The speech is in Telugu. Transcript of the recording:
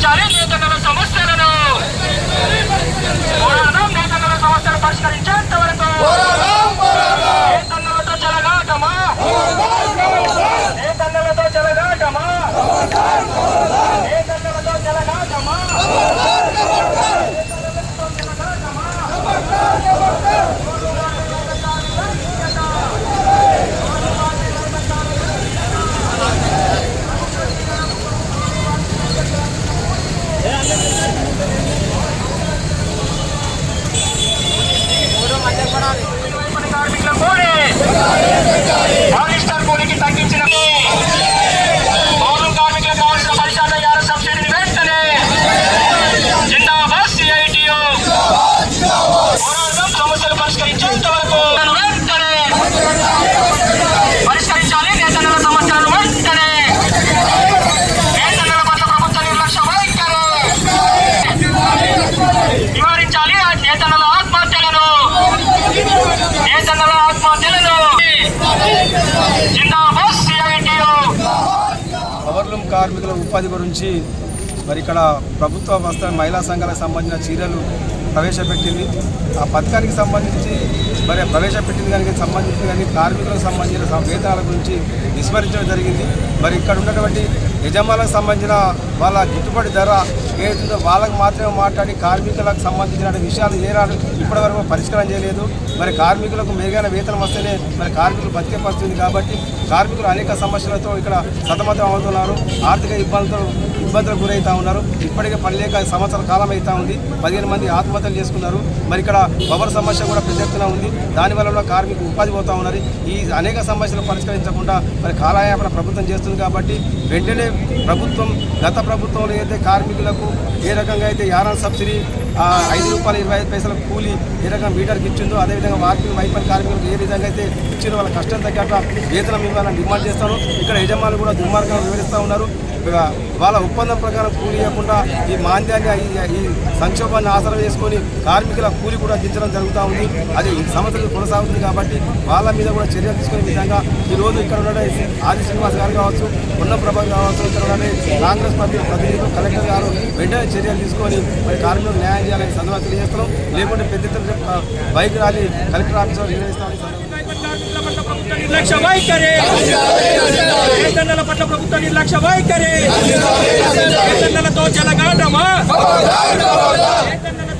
जा रहे हैं। పవర్లూమ్ కార్మికుల ఉపాధి గురించి మరి ఇక్కడ ప్రభుత్వ వస్త్ర మహిళా సంఘాలకు సంబంధించిన చీరలు ప్రవేశపెట్టింది. ఆ పథకానికి సంబంధించి మరి ప్రవేశపెట్టింది దానికి సంబంధించి కానీ కార్మికులకు సంబంధించిన వేతనాల గురించి విస్మరించడం జరిగింది. మరి ఇక్కడ ఉన్నటువంటి యజమానులకు సంబంధించిన వాళ్ళ గిట్టుబాటు ధర ఏదైతుందో వాళ్ళకు మాత్రమే మాట్లాడి కార్మికులకు సంబంధించిన విషయాలు ఏ ఇప్పటివరకు పరిష్కారం చేయలేదు. మరి కార్మికులకు మెరుగైన వేతనం వస్తేనే మరి కార్మికులు బతికే పరిస్థితుంది కాబట్టి కార్మికులు అనేక సమస్యలతో ఇక్కడ సతమతం అవుతున్నారు. ఆర్థిక ఇబ్బందులు ఇబ్బందులకు గురవుతూ ఉన్నారు. ఇప్పటికే పని లేక సంవత్సరాల కాలం అవుతా ఉంది. పదిహేను మంది ఆత్మహత్యలు చేసుకున్నారు. మరి ఇక్కడ పవర్ సమస్య కూడా పెద్ద ఎత్తున ఉంది. దానివల్ల కార్మికులు ఉపాధి పోతూ ఉన్నారు. ఈ అనేక సమస్యలు పరిష్కరించకుండా మరి కాలయాపన ప్రభుత్వం చేస్తుంది కాబట్టి వెంటనే ప్రభుత్వం గత ప్రభుత్వంలో అయితే కార్మికులకు ఏ రకంగా అయితే యారాన్ సబ్సిడీ ఆ, ఐదు రూపాయలు ఇరవై ఐదు పైసల కూలి ఏ రకంగా మీటర్కి ఇచ్చిందో అదేవిధంగా వాకింగ్ వైపన్ కార్మికులకు ఏ విధంగా అయితే ఇచ్చిందో వాళ్ళ కష్టం తగ్గట్ట వేతనం ఇవ్వాలని డిమాండ్ చేస్తాను ఇక్కడ యజమానులు కూడా దుర్మార్గంగా వివరిస్తూ ఉన్నారు. వాళ్ళ ఒప్పందం ప్రకారం కూలి ఇవ్వకుండా ఈ మాంద్యాన్ని ఈ- సంక్షోభాన్ని ఆసరం చేసుకొని కార్మికుల కూలి కూడా దించడం జరుగుతూ ఉంది. అది సమస్యలు కొనసాగుతుంది కాబట్టి వాళ్ళ మీద కూడా చర్యలు తీసుకునే విధంగా ఈ రోజు ఇక్కడ ఉన్న ఆది శ్రీనివాస్ గారు కావచ్చు ఉన్న ప్రభావం కావచ్చు ఇక్కడ ఉన్న కాంగ్రెస్ పార్టీ ప్రతినిధులు కలెక్టర్ గారు వెంటనే చర్యలు తీసుకొని మరి కార్మికులకు న్యాయం చేయాలని సందర్భంగా తెలియజేస్తున్నాం. లేకుంటే పెద్ద బైక్ ర్యాలీ కలెక్టర్ ఆఫీసులో నిర్వహిస్తామని సందర్భంగా కార్మికుల పట్ల ప్రభుత్వ నిర్లక్ష్య వైఖరి. వేతనాల పట్ల ప్రభుత్వ నిర్లక్ష్య వైఖరి. వేతనాలతో జలగాడమా వేతనాలతో